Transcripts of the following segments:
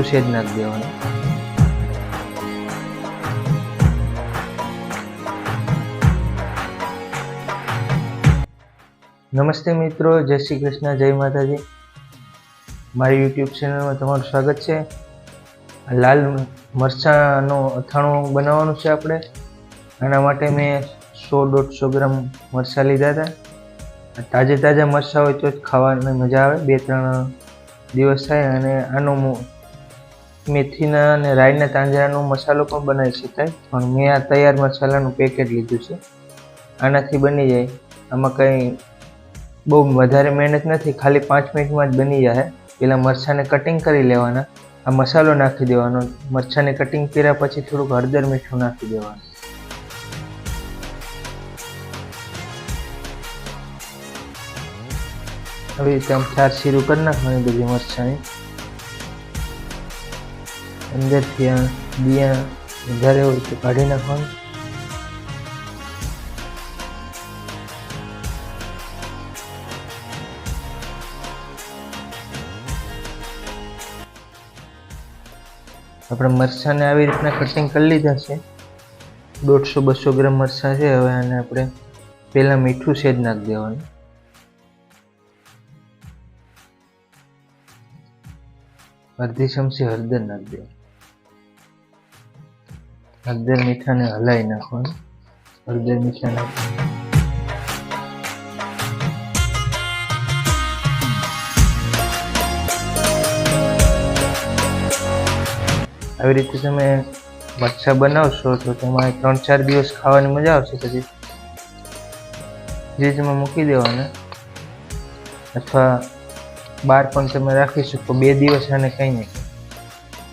મીઠું સેજ નાખી દેવાનું. નમસ્તે મિત્રો, જય શ્રી કૃષ્ણ, જય માતાજી. મારી યુટ્યુબ ચેનલમાં તમારું સ્વાગત છે. લાલ મરચાંનું અથાણું બનાવવાનું છે આપણે. આના માટે મેં સો દોઢસો ગ્રામ મરચાં લીધા હતા. તાજે તાજા મરચાં હોય તો જ ખાવાની મજા આવે. બે ત્રણ દિવસ થાય અને આનો મેથીના અને રાઈના તાંજરાનો મસાલો પણ બનાવી શકાય, પણ મેં આ તૈયાર મસાલાનું પેકેટ લીધું છે. આનાથી બની જાય, આમાં કંઈ બહુ વધારે મહેનત નથી, ખાલી પાંચ મિનિટમાં જ બની જાય. પહેલાં મરચાંને કટિંગ કરી લેવાના, આ મસાલો નાખી દેવાનો. મરચાંને કટિંગ કર્યા પછી થોડુંક હળદર મીઠું નાખી દેવાનું. આવી રીતે આમ ચાર શીરું કરી નાખવાની બધી મરચાંની. અંદરથી આ બિયા વધારે હોય તો કાઢી નાખવાનું. આપણે મરચાંને આવી રીતના કટિંગ કરી લીધા છે. દોઢસો બસો ગ્રામ મરચાં છે, હવે આને આપણે પહેલાં મીઠું સેજ નાખી દેવાનું. અડધી ચમચી હળદર નાખી દેવાની. હળદર મીઠાને હલાવી નાખવાનું. હળદર મીઠા નાખવાનું. આવી રીતે તમે મચ્છા બનાવશો તો તમારે ત્રણ ચાર દિવસ ખાવાની મજા આવશે પછી. ફ્રીજમાં મૂકી દેવાના. અથવા બહાર પણ તમે રાખી શકો. બે દિવસ આને કંઈ નહીં.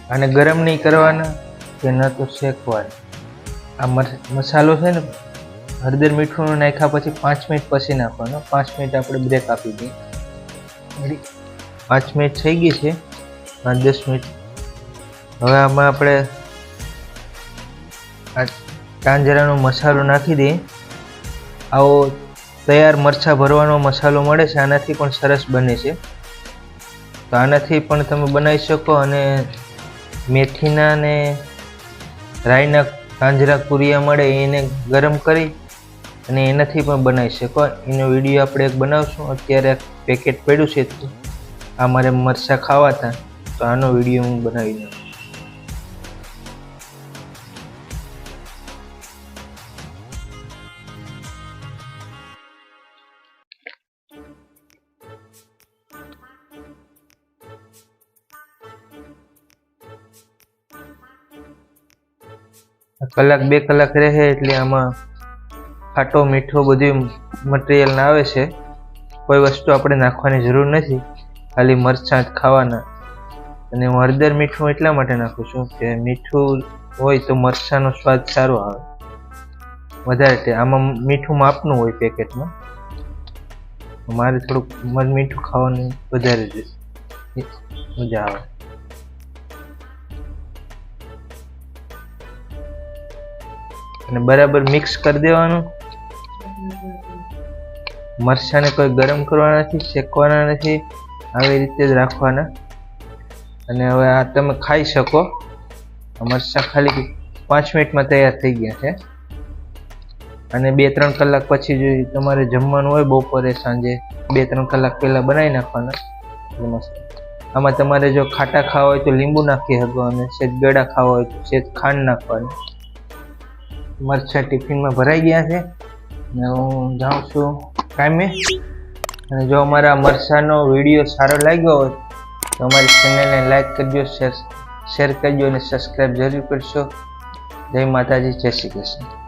આને ગરમ નહીં કરવાના. કે ન તો શેકવાય આ મસાલો છે ને, હળદર મીઠું નાખ્યા પછી પાંચ મિનિટ પછી નાખવાનો. પાંચ મિનિટ આપણે બ્રેક આપી દઈએ. પાંચ મિનિટ થઈ ગઈ છે. પાંચ દસ મિનિટ. હવે આમાં આપણે આ તાંજરાનો મસાલો નાખી દઈએ. આવો તૈયાર મરચાં ભરવાનો મસાલો મળે છે. આનાથી પણ સરસ બને છે. તો આનાથી પણ તમે બનાવી શકો અને મેથીના ને રાઈના કાંજરા કુરિયા મળે એને ગરમ કરી અને એનાથી પણ બનાવી શકો. એનો વીડિયો આપણે એક બનાવશું. અત્યારે પેકેટ પડ્યું છે. આ મારે મરચાં ખાવા હતા તો આનો વીડિયો હું બનાવી દઉં. કલાક બે કલાક રહે એટલે આમાં ખાટો, મીઠો બધું મટીરિયલ ના આવે છે. કોઈ વસ્તુ આપણે નાખવાની જરૂર નથી. ખાલી મરચાં જ ખાવાના. અને હું હળદર મીઠું એટલા માટે નાખું છું કે મીઠું હોય તો મરચાંનો સ્વાદ સારો આવે. વધારે આમાં મીઠું માપનું હોય પેકેટમાં. મારે થોડુંક મીઠું ખાવાનું વધારે મજા આવે. અને બરાબર મિક્સ કરી દેવાનું. મરચાંને કોઈ ગરમ કરવાના નથી, શેકવાના નથી, આવી રીતે જ રાખવાના. અને હવે આ તમે ખાઈ શકો. મરચાં ખાલી પાંચ મિનિટમાં તૈયાર થઈ ગયા છે. અને બે ત્રણ કલાક પછી જો તમારે જમવાનું હોય બપોરે, સાંજે, બે ત્રણ કલાક પહેલાં બનાવી નાખવાના. આમાં તમારે જો ખાટા ખાવા હોય તો લીંબુ નાખી શકો અને સેજ ગળા ખાવા હોય તો સેજ ખાંડ નાખવાની. મરચાં ટિફિનમાં ભરાઈ ગયા છે. અને હું જાઉં છું કામે અને જો અમારા મરચાનો વીડિયો સારો લાગ્યો હોય તો અમારી ચેનલને લાઈક કરજો શેર શેર કરજો અને સબસ્ક્રાઈબ જરૂર કરશો. જય માતાજી, જય શ્રી કૃષ્ણ.